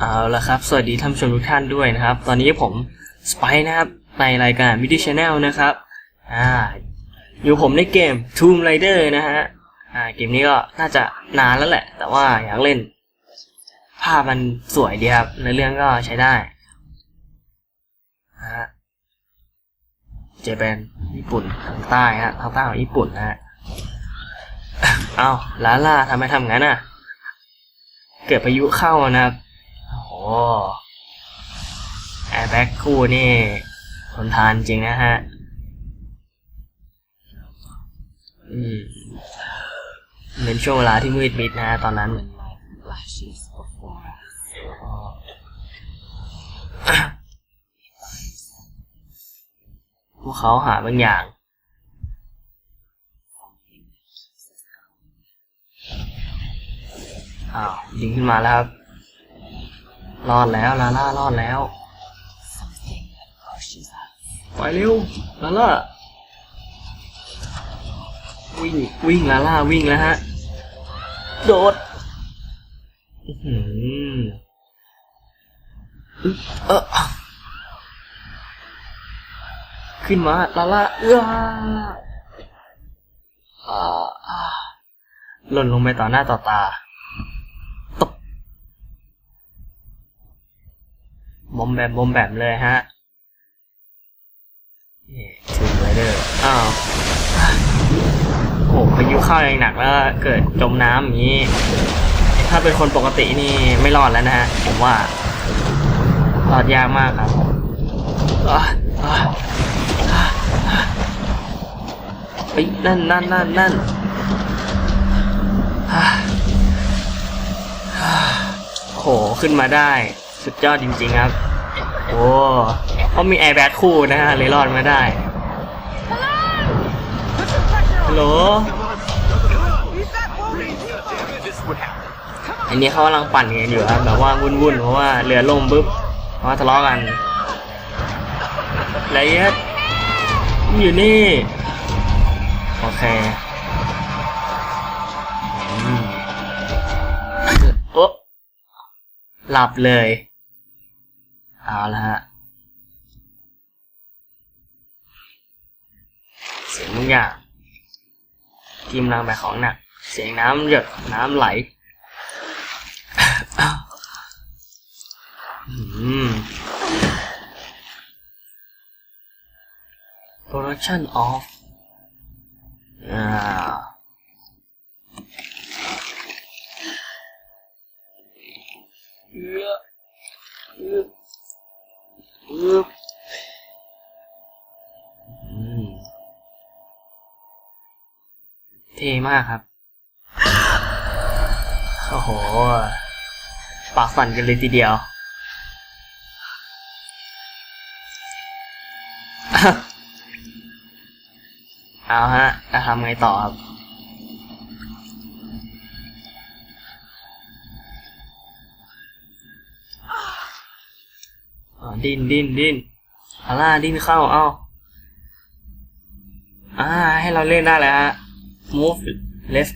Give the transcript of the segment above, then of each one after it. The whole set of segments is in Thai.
เอาละครับ สวัสดีท่านผู้ชมทุกท่านด้วยนะครับ ตอนนี้ผมสไปนะครับในรายการ Midi Channel นะครับ อ่า อยู่ผมในเกม Tomb Raider นะฮะ อ่า เกมนี้ก็น่าจะนานแล้วแหละ แต่ว่าอยากเล่น ภาพมันสวยดีครับในเรื่องก็ใช้ได้นะฮะ เจแปนญี่ปุ่นทางใต้ฮะทางใต้ของญี่ปุ่นนะฮะ เอาลาล่าทำไมทำงั้นอะ เกิดพายุเข้านะครับ แอร์แบ็กคู่นี่ทนทานจริงนะฮะ อืมเป็นช่วงเวลาที่มืดมิดนะฮะตอนนั้นพวกเขาหาบางอย่างอ้าวดึงขึ้นมาแล้วครับ รอดแล้ว ลาล่ารอดแล้วไปเร็ว ลาล่า วิ่ง วิ่ง ลาล่า วิ่งแล้วฮะ โดดอื้อหืออึ๊บเออขึ้นมา ลาล่า เอื้อหล่นลงไปต่อหน้าต่อตาตบ บอมแบมบอมแบมเลยฮะทูมไรเดอร์อ้าวโอ้โหพายุเข้าอย่างหนักแล้วเกิดจมน้ำอย่างนี้ ถ้าเป็นคนปกตินี่ไม่รอดแล้วนะฮะ ผมว่ารอดยากมากครับอะอะอะอะเฮ้ยนั่นนั่นนั่นนั่นอะอะโห ขึ้นมาได้ สุดยอดจริงๆครับ โอ้เขามีแอร์แบ็กคู่นะฮะเลยรอดมาได้ฮัลโหลอันนี้เขากำลังปั่นกันอยู่ครับแบบว่าวุ่นๆเพราะว่าเรือล่มปุ๊บเพราะว่าทะเลาะกันไรเอ็ดอยู่นี่โอเคอืมโอ๊ะหลับเลย เอาละฮะ เสียงบางอย่างกิมลังไปของหนัก เสียงน้ำหยดน้ำไหลอืม production of อ่าเอื้อเอื้อเอื้ออืมเท่ มากครับ โอ้โห ปากสั่นกันเลยทีเดียว เอาฮะจะทำไงต่อครับดินดินดินอาล่าดินเข้า เอาอ่า ให้เราเล่นได้แล้วฮะ move left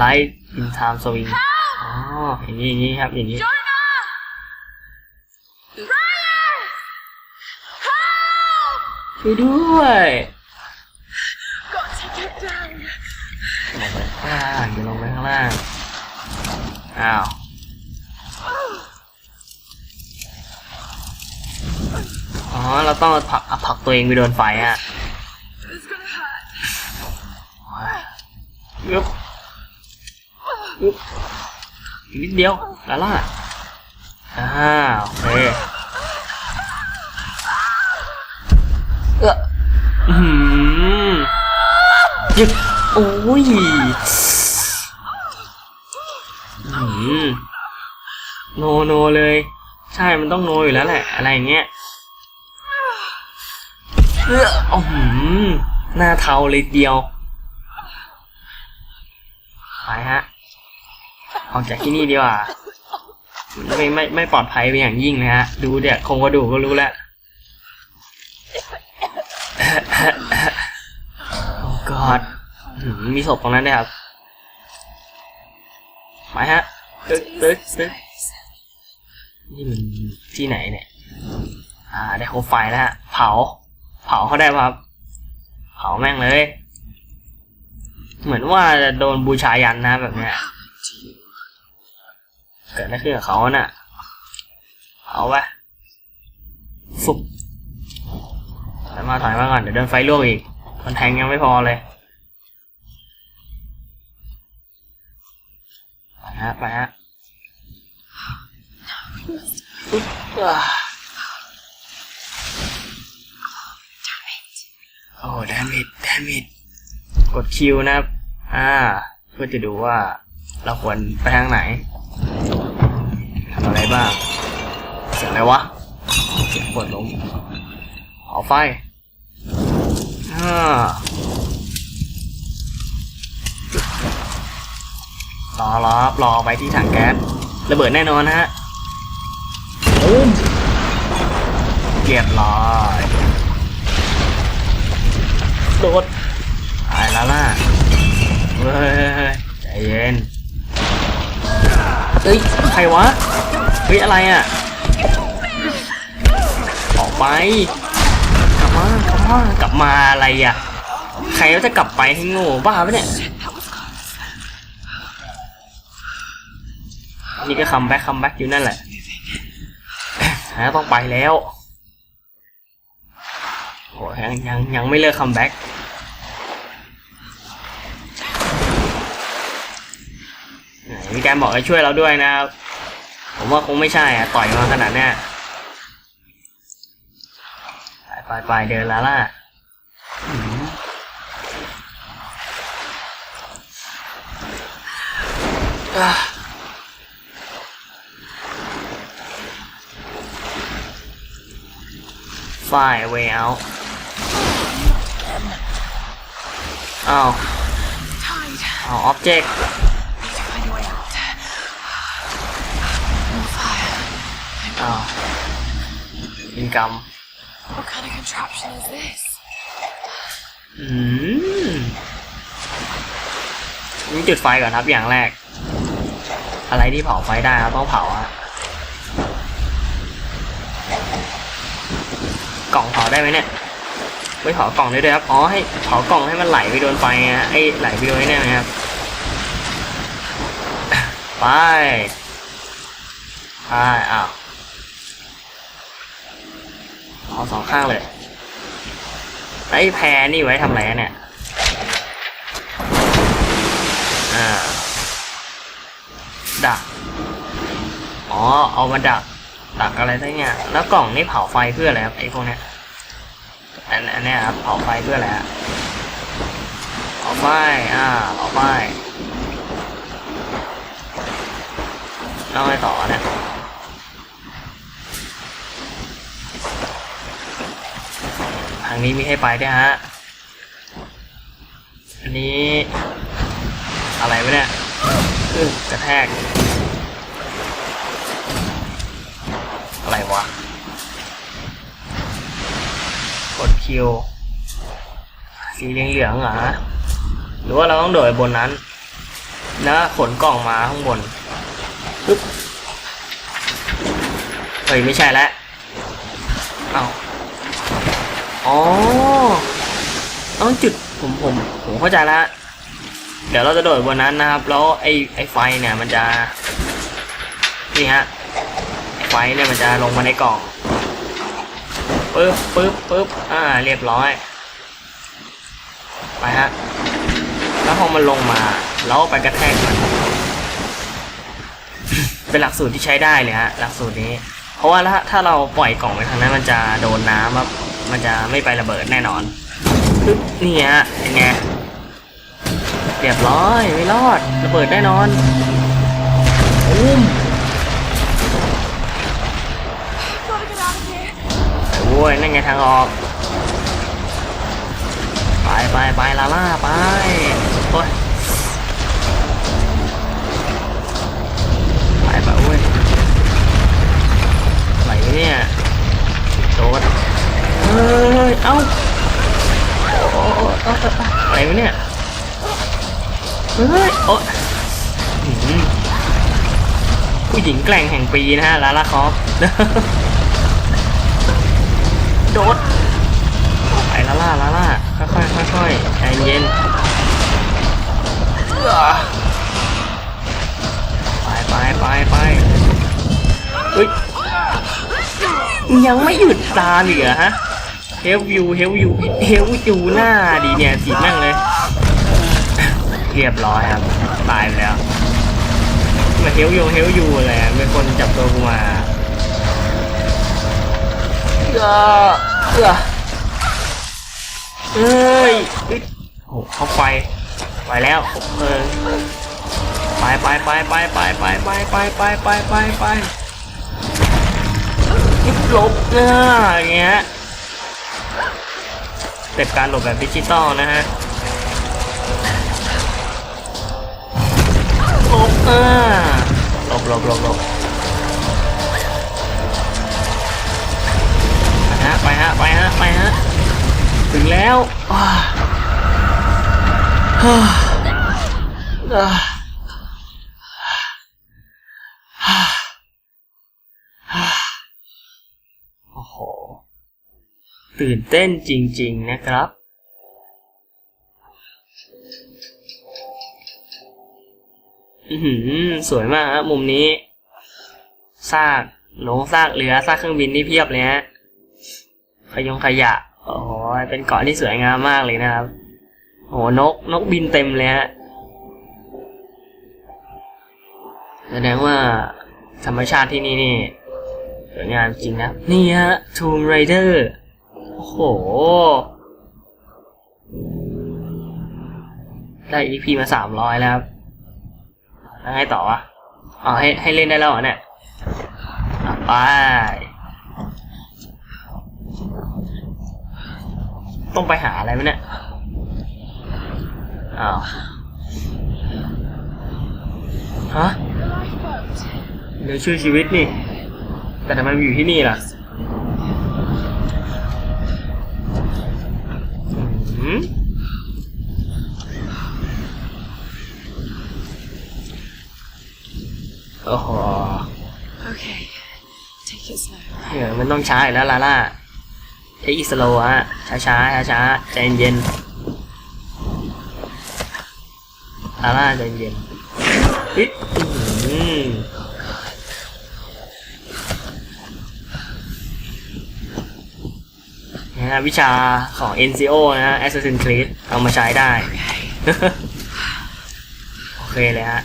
right in time swing อ๋ออย่างนี้อย่างนี้ครับอย่างนี้ช่วยด้วย Got to get down. ลงไปข้างล่างอย่าลงไปข้างล่าง อ้าวอ๋อ เราต้องเอาผลักเอาผลักตัวเองไปโดนไฟอะ It's gonna hurt. ยึบยึบนิดเดียวแล้วล่ะอ่าโอเคเอออือหือยึบโอ้ยอืมโนโนเลย ใช่มันต้องโนอยู่แล้วแหละ อะไรอย่างเงี้ยเอออือหือหน้าเทาเลยเดียว ไปฮะ ออกจากที่นี่ดีกว่าไม่ไม่ไม่ปลอดภัยเป็นอย่างยิ่งนะฮะ ดูเดี๋ยวคงกระดูกก็รู้แล้ว โอ้กอดมีศพตรงนั้นด้วยครับไปฮะ ตึ๊กตึ๊กตึ๊กนี่มันที่ไหนเนี่ย อ่า ได้โคไฟแล้วฮะ เผา เผาเขาได้ปะครับ เผาแม่งเลย เหมือนว่าจะโดนบูชายันนะแบบเนี้ยเกิดอะไรขึ้นกับเขาน่ะ เอาไปฟุบถอยมาถอยมาก่อนเดี๋ยวโดนไฟลวกอีกคนแทงยังไม่พอเลยไปฮะไปฮะอุ๊ยอ่าโอ้ดามิดดามิดกดคิวนะครับ อ่า เพื่อจะดูว่าเราควรไปทางไหนทำอะไรบ้าง เสียงอะไรวะ เสียงปวดลมเผาไฟอ่ารอรอรอไปที่ถังแก๊สระเบิดแน่นอนนะฮะอุ้มเรียบร้อยโดดตายแล้วล่ะ ฮ้ยใจเย็นเฮ้ยใครวะเฮ้ยอะไรอะออกไปกลับมากลับมากลับมาอะไรอะใครก็จะกลับไปให้โง่บ้าปะเนี่ยนี่ก็คัมแบ็คคัมแบ็คอยู่นั่นแหละฮะต้องไปแล้วโอ้ยังยังยังไม่เลิกคัมแบ็ค มีการบอกให้ช่วยเราด้วยนะครับ ผมว่าคงไม่ใช่อะต่อยมาขนาดเนี้ยไปไปไปเดินแล้วล่ะอืมอะ Fly way out อ้าว Tide. อ้าว object Need อ้าวอินกรรม What kind of contraption is this? อืมนี่จุดไฟก่อนครับอย่างแรก อะไรที่เผาไฟได้ครับต้องเผาอะกล่องเผาได้ไหมเนี่ยไม่เผากล่องได้ด้วยครับอ๋อให้เผากล่องให้มันไหลไปโดนไฟอะไอ้ไหลไปโดนไอ้นี่นะครับไปไปอ้าว เอาสองข้างเลยไอ้แพรนี่ไว้ทำอะไรอะเนี่ยอ่าดัก อ๋อ เอามาดัก ดักอะไรได้เนี่ยแล้วกล่องนี่เผาไฟเพื่ออะไรครับไอ้พวกเนี้ย อันอันเนี้ยครับเผาไฟเพื่ออะไรฮะเผาไฟ อ่าเผาไฟแล้วไงต่อเนี่ยางนี้มีให้ไปด้วยฮะ อันนี้ อะไรวะเนี่ยกระแทก อะไรวะ กดคิว สีเหลืองๆเหรอหรือว่าเราต้องโดดบนนั้น แล้วขนกล่องมาข้างบนปึ๊บเฮ้ยไม่ใช่แล้ว เอ้า อ๋อ ต้องจุดผมผมผมเข้าใจแล้ว เดี๋ยวเราจะโดดบนนั้นนะครับ แล้วไอ้ไอ้ไฟเนี่ยมันจะ นี่ฮะไอ้ไฟเนี่ยมันจะลงมาในกล่องปึ๊บปึ๊บปึ๊บอ่า เรียบร้อย ไปฮะ แล้วพอมันลงมาเราก็ไปกระแทกมัน เป็นหลักสูตรที่ใช้ได้เลยฮะ หลักสูตรนี้ เพราะว่าถ้าถ้าเราปล่อยกล่องไปทางนั้นมันจะโดนน้ำครับ มันจะไม่ไประเบิดแน่นอนปึ๊บนี่ฮะเป็นไงเรียบร้อยไม่รอดระเบิดแน่นอนอุ้มโอ้ยนั่นไงทางออก ไปไปไปลาล่าไปโอ้ยไปไปโอ้ยไหลเนี่ย ฮ้ยเอ้าโอ้โอ้โอ้เอาเอาเอาอะไรวะเนี่ยเฮ้ยโอ้ยอื้อหืออุ้ยหญิงแกร่งแห่งปีนะฮะลาลาคอฟโดดไปลาล่าลาล่าค่อยๆค่อยๆใจเย็นไปไปไปไปเฮ้ยยังไม่หยุดตาเหรอฮะ ฮลยูเฮลยูเฮลยูหน้าดีเนี่ยจีแม่งเลย เรียบร้อยครับ ตายไปแล้วมาเฮลยูเฮลยูอะไรอะเป็นคนจับตัวกูมาเออเออเอ้ยเอ้ยโอ้เขาไฟไปแล้วเออไปไปไปไปไปไปไปไปไปไปไปไปหลบเนี่ยอย่างเงี้ย เต็ปการหลบแบบดิจิตอลนะฮะหลบอ่าหลบหลบหลบหลบไปฮะไปฮะไปฮะไปฮะถึงแล้วว้าฮ่าอ่าฮ่าฮ่าโอ้โห ตื่นเต้นจริง ๆ นะครับ อือหือสวยมากครับมุมนี้ ซากหลงซากเรือซากเครื่องบินนี่เพียบเลยฮะ ขยงขยะ โอ้โห เป็นเกาะที่สวยงามมากเลยนะครับ โอ้โหนก นกบินเต็มเลยฮะ แสดงว่าธรรมชาติที่นี่นี่สวยงามจริงนะ นี่ฮะ Tomb Raider โห ได้ EP มาสามร้อยแล้วครับแล้วไงต่อวะอ๋อให้ให้เล่นได้แล้วเหรอเนี่ยไปต้องไปหาอะไรไหมเนี่ย อ้าว ฮะเดี๋ยวช่วยชีวิตนี่ แต่ทำไมมาอยู่ที่นี่ล่ะอืม โอ้โห Okay. Take it slow. เออมันต้องช้าอยู่แล้วลาล่าเทคอีสโลฮะช้าช้าช้าช้าๆใจเย็นลาล่าใจเย็นเฮ้ยอื้อหือนะฮะวิชาของ NCO นะฮะ Assassin's Creed เอามาใช้ได้ โอเคเลยฮะ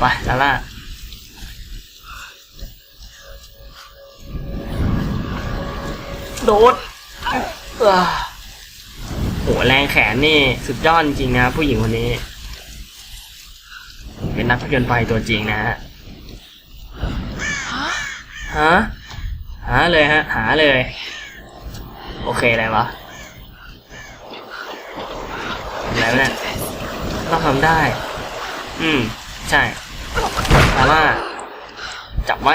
ไปลาล่าโดดเอ้โหแรงแขนนี่สุดยอดจริงนะผู้หญิงคนนี้ เป็นนักผจญภัยตัวจริงนะฮะฮะหาเลยฮะ หาเลย โอเคอะไรวะอะไรวเนี่ยต้องทำได้ อืม ใช่ ลาล่าจับไว้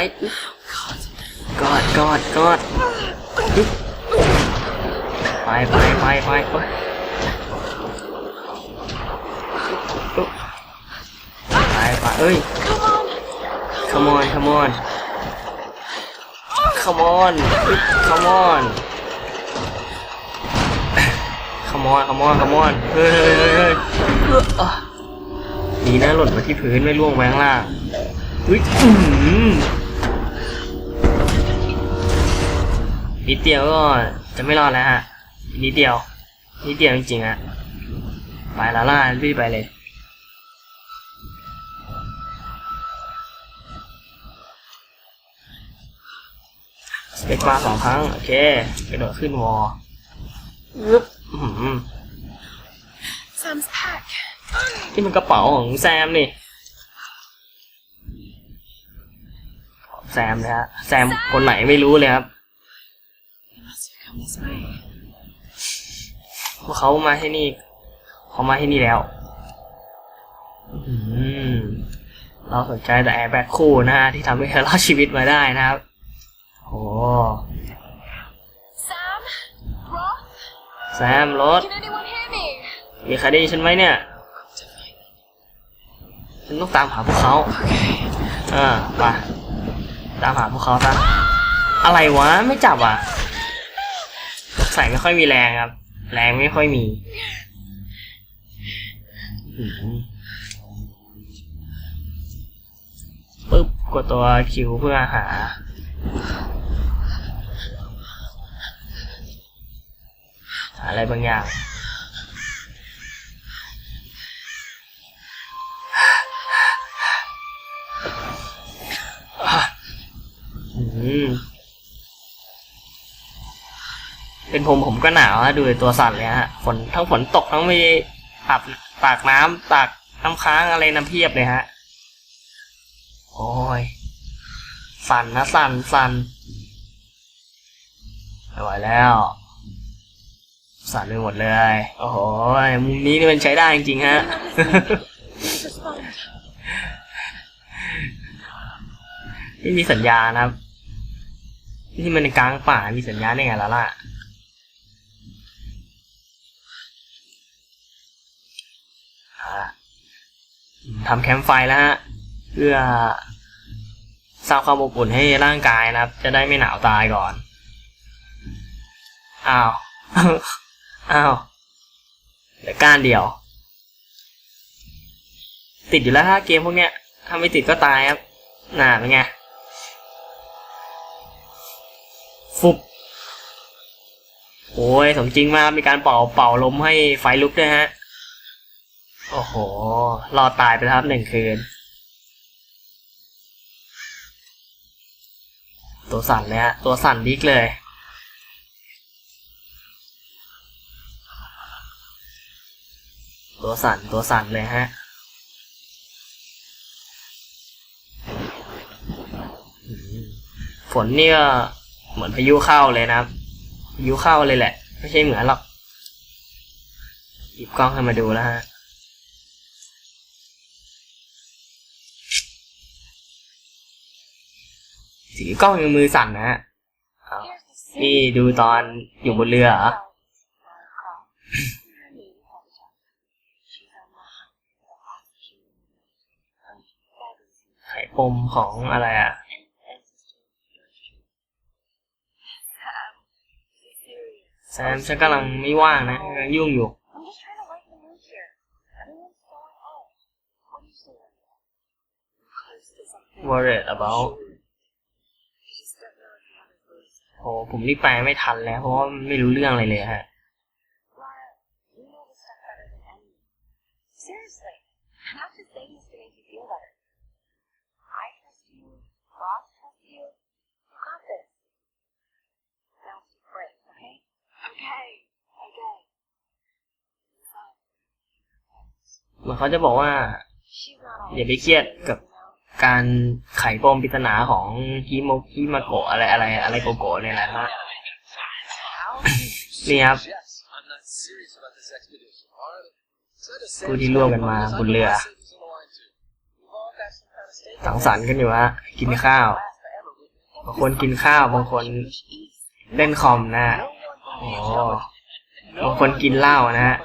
กอดกอดกอดไปไปไปไปไปไปไปเอ้ย come on come on come on come on come on come on come on เฮ้ยเฮ้ยเฮ้ย ดีนะหล่นมาที่พื้นไม่ล่วงไปข้างล่างเฮ้ยอื้อหือนิดเดียวก็จะไม่รอดแล้วฮะอีกนิดเดียวนิดเดียวจริงๆฮะไปลาล่ารีบไปเลยสเปกมาสองครั้ง โอเคกระโดดขึ้นวอลอึ๊บอื้อหือ Sam's pack. ที่มันกระเป๋าของแซมนี่ของแซมนะฮะแซมคนไหนไม่รู้เลยครับ He must have come this way. ว่าเขามาที่นี่เขามาที่นี่แล้วอืมเราสนใจแต่แอร์แบ็กคู่นะฮะที่ทำให้เธอรอดชีวิตมาได้นะครับโอ้ Sam? Roth? แซมรถ Can anyone hear me? มีใครได้ยินฉันไหมเนี่ย To find them. ฉัน ต้องตามหาพวกเขาเออไปตามหาพวกเขาซะอะไรวะไม่จับอะใส่ไม่ค่อยมีแรงครับ แรงไม่ค่อยมีอื้อหือปึ๊บกดตัวคิวเพื่อหาหาอะไรบางอย่าง มเป็นผมผมก็หนาวฮะดูตัวสั่นเลยฮะฝนทั้งฝนตกทั้งมีอาบตากน้ำตากน้ำค้างอะไรน้ำเพียบเลยฮะ โอ้ย สั่นนะสั่นสั่นไม่ไหวแล้ว สั่นไปหมดเลย โอ้โหมุมนี้นี่มันใช้ได้จริงๆฮะ ไม่มีสัญญาณนะครับ ที่มันกลางป่ามีสัญญาณได้ไงล่ะล่ะทำแคมป์ไฟแล้วฮะ เพื่อสร้างความอบอุ่นให้ร่างกายนะครับ จะได้ไม่หนาวตายก่อน อ้าว อ้าวเหลือก้านเดียว ติดอยู่แล้วถ้าเกมพวกเนี้ย ถ้าไม่ติดก็ตายครับ น่าเป็นไง ฟุบโอ้ยสมจริงมากมีการเป่าเป่าลมให้ไฟลุกด้วยฮะ โอ้โห รอตายไปแล้วครับหนึ่งคืน ตัวสั่นเลยฮะ ตัวสั่นดิกเลย ตัวสั่นตัวสั่นเลยฮะฝนเนี่ก็ เหมือนพายุเข้าเลยนะครับพายุเข้าเลยแหละ ไม่ใช่เหมือนหรอกหยิบกล้องให้มาดูแล้วฮะถือกล้องยังมือสั่นนะฮะนี่ดูตอนอยู่บนเรือเหรอไขปมของอะไรอะ แซมฉันกำลังไม่ว่างนะกำลังยุ่งอยู่ worried about โอ้ผมรีบไปไม่ทันแล้ว เพราะว่าไม่รู้เรื่องอะไรเลยฮะ Laura, you know this stuff better than anyone. Seriously. I'm not just saying this to make you feel better. I trust you. Ross trusts you. You got this. Now keep brave, okay? Okay. Okay. เหมือนเขาจะบอกว่า She's not all อย่าไปเครียดกับ you know? การไขปมปริศนาของฮิโมฮิมาโกะอะไรอะไรอะไรโกโกะเนี่ยแหละฮะ How? นี่ครับ Yes, I'm not serious about this expedition. Are they? ผู้ที่ร่วมกันมาบนเรือสังสรรค์กันอยู่ฮะกินข้าว บางคนกินข้าว บางคนเล่นคอมนะฮะโอ้ บางคนกินเหล้านะฮะ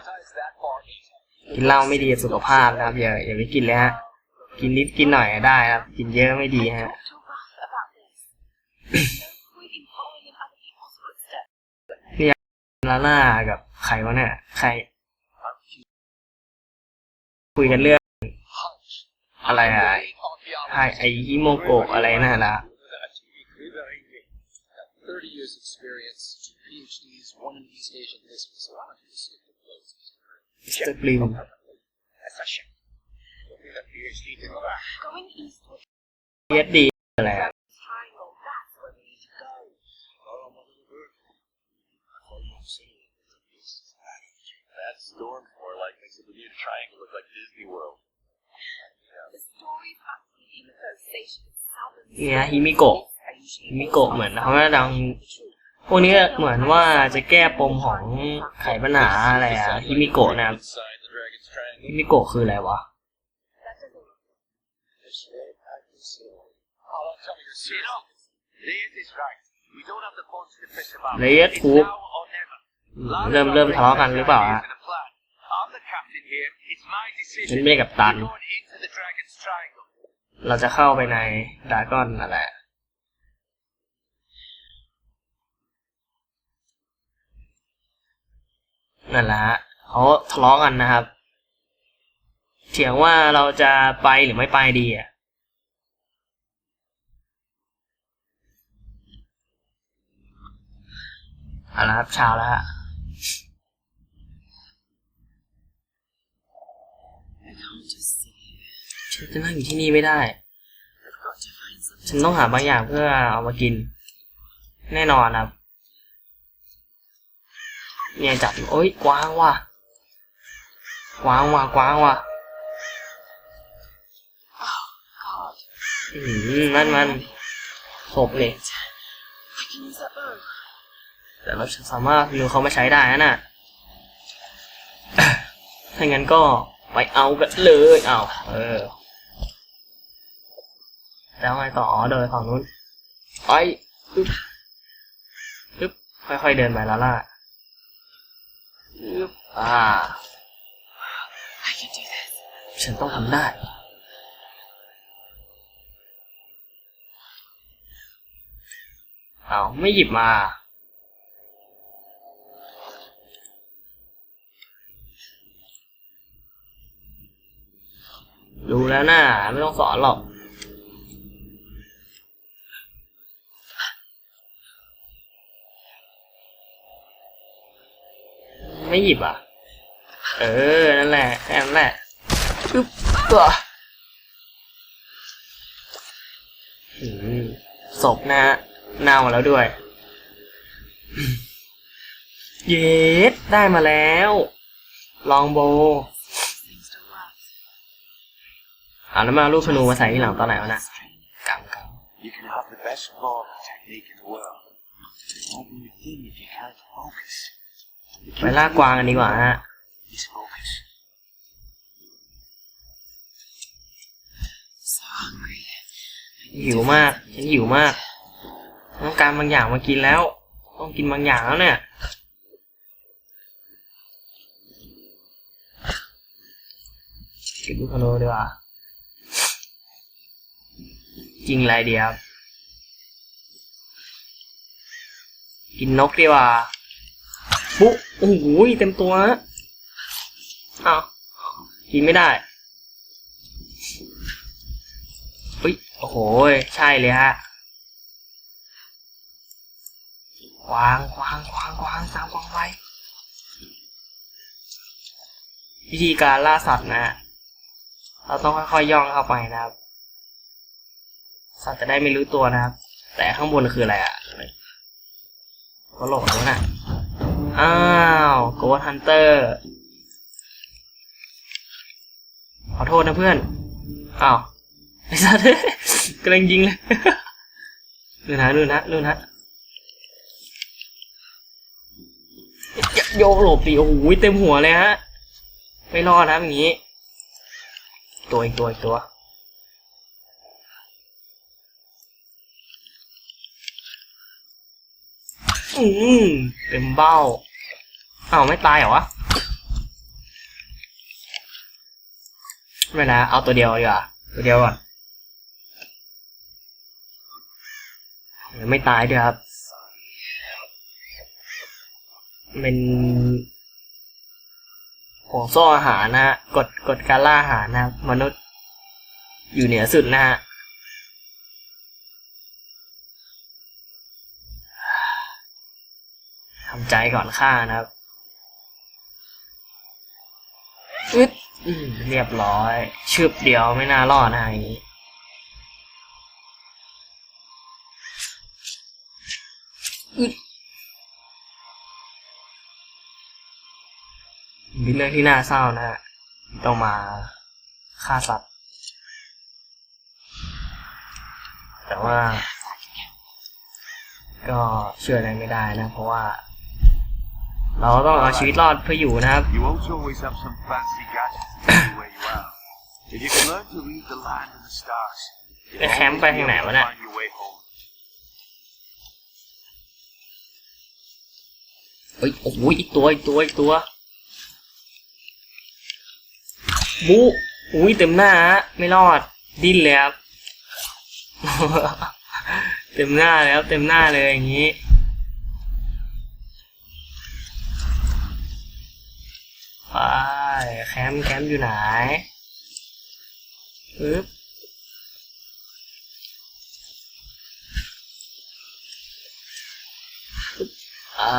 กินเหล้าไม่ดีสุขภาพนะครับ อย่าอย่าไปกินเลยฮะ กินนิดกินหน่อยได้ครับ กินเยอะไม่ดีฮะ Don't feel rough about this. There's no point in following in other people's footsteps. ลาล่ากับใครวะเนี่ย ใคร คุยกันเรื่อง อะไรอะไอไอฮิโมโกะอะไรนั่นละ Thirty years experience, two PhDs, one in East Asian history, so I don't just stick to close. มิสเตอร์กลิม That's a shame. Don't need a PhD to go back. Going eastward เอสดีอะไรอะ triangle. That's where we need to go. That storm for like makes the Bermuda Triangle look like Disney World. The stories about the Imiko station is southern เนี่ยฮิมิโกะฮิมิโกะเหมือนเขาว่าดัง พวกนี้เหมือนว่าจะแก้ปมของไขปัญหาอะไรอะฮิมิโกะนะครับฮิมิโกะคืออะไรวะเลเยอร์ทูเริ่มเริ่มทะเลาะกันหรือเปล่าฮะฉันไม่กับตัน เราจะเข้าไปในดาร์กอนนั่นแหละ นั่นแหละเขาทะเลาะกันนะครับ เถียงว่าเราจะไปหรือไม่ไปดีอะเอาละครับเช้าแล้วฮะฉันจะนั่งอยู่ที่นี่ไม่ได้ ฉันต้องหาบางอย่างเพื่อเอามากิน แน่นอนครับ เนี่ยจับโอ๊ยกว้างว่ะกว้างว่ะกว้างว่ะอืมนั่นมันศพเลยแต่เราสามารถลืมเขามาใช้ได้นะน่ะถ้างั้นก็ไปเอากันเลยเอาเออ แล้วไงต่อเดินฝั่งนู้นไปปึ๊บปึ๊บค่อยๆเดินไปแล้วล่ะ อ่า I can do this. ฉันต้องทำได้ เอาไม่หยิบมา รู้แล้วนะไม่ต้องสอนหรอก ไม่หยิบอะ เออ นั่นแหละแค่นั้นแหละปึ๊บตัวอืมศพนะฮะเน่าแล้วด้วย เย็ดได้มาแล้ว ลองโบ Things don't last. อ่าแล้วมาเอาลูกธนูมาใส่ที่หลังตอนไหนวะน่ะกำก You can have the best bombing technique in the world. It won't be a thing if you can't focus. ไปล่ากวางกันดีกว่าฮะหิวมากฉันหิวมากต้องการบางอย่างมากินแล้ว ต้องกินบางอย่างแล้วเนี่ยกินลูกธนูดีกว่าจริงไรดีครับกินนกดีกว่า ปุ๊โอ้โหเต็มตัวฮะอ้าวกินไม่ได้เฮ้ยโอ้โห ใช่เลยฮะวางวางวางวางตามวางไว้ วิธีการล่าสัตว์นะเราต้องค่อยๆย่องเข้าไปนะครับ สัตว์จะได้ไม่รู้ตัวนะครับ แต่ข้างบนคืออะไรอะก็โหลดแล้วนะ อ้าวโกดฮันเตอร์ ขอโทษนะเพื่อน อ้าวไอ้สัตว์กำลังยิงเลยนู่นฮะนู่นฮะนู่นฮะอย่าโยกหลบดิโอ้โหเต็มหัวเลยฮะ ไม่รอดนะอย่างนี้ ตัวอีกตัวอีกตัวอืมเต็มเบ้า อ้าวไม่ตายเหรอวะไม่นะ เอาตัวเดียวดีกว่าตัวเดียวก่อนไม่ตายด้วยครับ เป็นห่วงโซ่อาหารนะฮะกฎกฎการล่าอาหารนะครับมนุษย์ อยู่เหนือสุดนะฮะทำใจก่อนฆ่านะครับ อึดอืมเรียบร้อย ชึบเดียวไม่น่ารอดนะอย่างนี้อึดเป็นเรื่องที่น่าเศร้านะฮะต้องมาฆ่าสัตว์ แต่ว่า ก็ช่วยอะไรไม่ได้นะ เพราะว่า เราต้องเอาชีวิตรอดเพื่ออยู่นะครับ You won't always have some fancy gadgets to tell you where you are. If you can learn to read the land and the stars, you'll ไอ้แคมป์ always ไป be ทางไหน able วะ to เนี่ย find your way home. เฮ้ยโอ้โหอีกตัวอีกตัวอีกตัวบูอุ้ยเต็มหน้าฮะไม่รอด ดิ้นเลยครับ เต็มหน้าเลยครับเต็มหน้าเลยอย่างนี้ ไปแคมป์แคมป์อยู่ไหนปึ๊บปึ๊บอ่า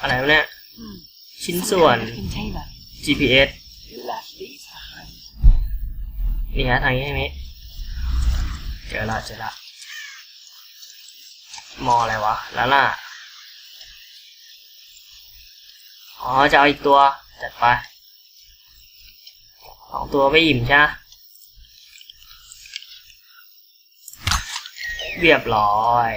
อะไรวะเนี่ยชิ้นส่วน Container. GPS You left these behind. นี่ฮะทางนี้ทางนี้เจอละเจอละ มออะไรวะแล้วล่ะอ๋อจะเอาอีกตัว จัดไปสองตัวไม่อิ่มใช่ไหมเรียบร้อย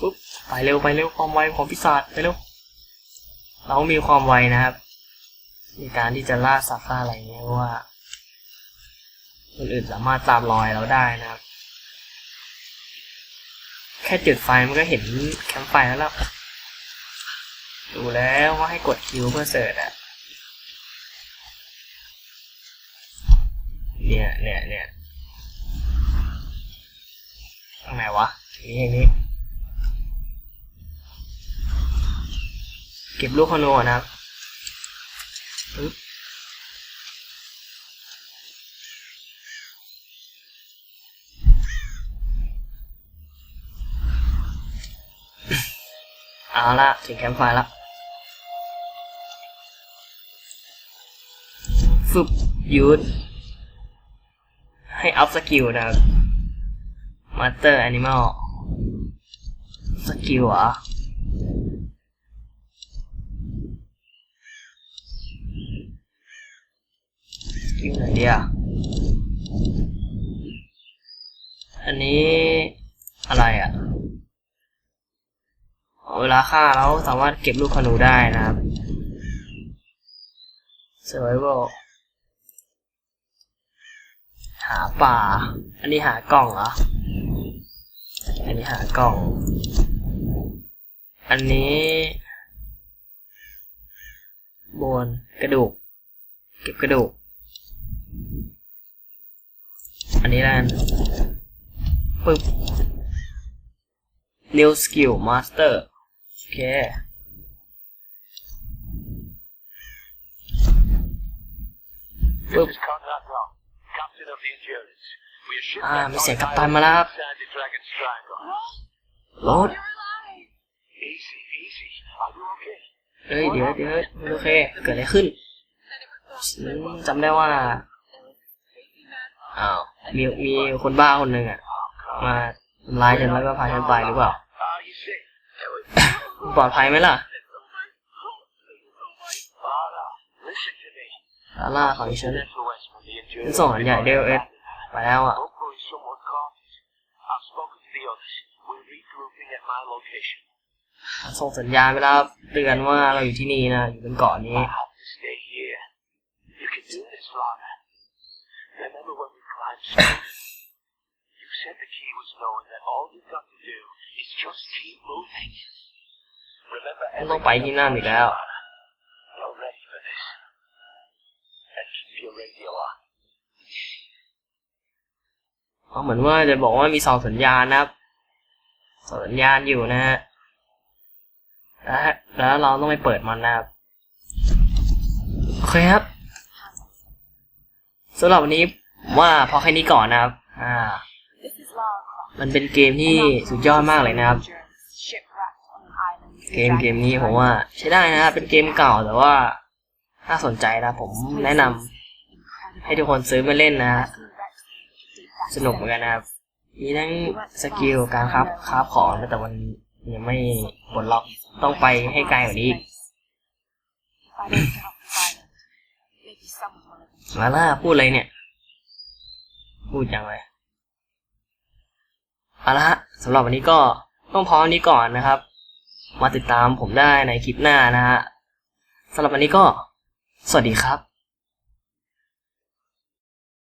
ปุ๊บไปเร็วไปเร็วความไวของพิศาจไปเร็วเรามีความไวนะครับในการที่จะล่าสัตว์ล่าอะไรเงี้ยว่าคนอื่นสามารถตามรอยเราได้นะครับ ค่จุดไฟมันก็เห็นแคมป์ไฟแล้วล่ะดูแล้วว่าให้กดคิวเพื่อเสิร์ชอะเนี่ยเนี่ยเนี่ยทางไหนวะนี่อย่างนี้เก็บลูกคอโนนะครับ เอาละถึงแคมป์ไฟละฟึบยูดให้อัพสกิลนะครับมาสเตอร์แอนิมอลสกิลเหรอสกิลไหนดีอะอันนี้อะไรอะ ลาฆ่าแล้วสามารถเก็บลูกขนูได้นะครับ survival หาป่า อันนี้หากล่องเหรอ อันนี้หากล่อง อันนี้บนกระดูก เก็บกระดูก อันนี้แล้วกันปึ๊บ new skill master เค ปึ๊บ This is Conrad Brown, captain of the Endurance. We are shipped อ่า back มี on เสียง an กัปตัน island มาแล้วครับ inside the Dragon's Triangle. รถ Easy, easy. Are you okay? เอ้ยเดี๋ยวเดี๋ยวไม่โอเค เกิดอะไรขึ้นอืมจำได้ว่าอ้าวมีมีคนบ้าคนหนึ่งอะ มาทำร้ายฉันแล้วก็พาฉันไปหรือเปล่า Are you sick? ปลอดภัยไหมล่ะลาล่าของฉันฉันส่งสัญใหญ่เดลเอสไปแล้วอะ ส่งสัญญาณเวลาเตือนว่าเราอยู่ที่นี่นะ อยู่บนเกาะนี้ You said the key was knowing that all you've got to do is just. เราต้องไปที่นั่นอีกแล้วเพราเหมือนว่าจะบอกว่ามีสองสัญญาณนะครับสองสัญญาณอยู่นะฮะแล้วเราต้องไปเปิดมันนะครับโอเคครับสำหรับวันนี้ว่าพอแค่นี้ก่อนนะครับ อ่า มันเป็นเกมที่สุดยอดมากเลยนะครับ เกมเกมนี้ผมว่า ใช้ได้นะครับเป็นเกมเก่าแต่ว่า น่าสนใจนะผมแนะนำให้ทุกคนซื้อมาเล่นนะฮะสนุกเหมือนกันนะครับมีทั้งสกิลการครับคราฟของนะแต่มันยังไม่ปลดล็อกต้องไปให้ไกลกว่านี้อีก If I don't get off this island, maybe someone will eventually มาล่าพูดอะไรเนี่ย พูดจังเลยเอาละฮะสำหรับวันนี้ก็ต้องพอนี้ก่อนนะครับ มาติดตามผมได้ในคลิปหน้านะฮะสำหรับวันนี้ก็ สวัสดีครับ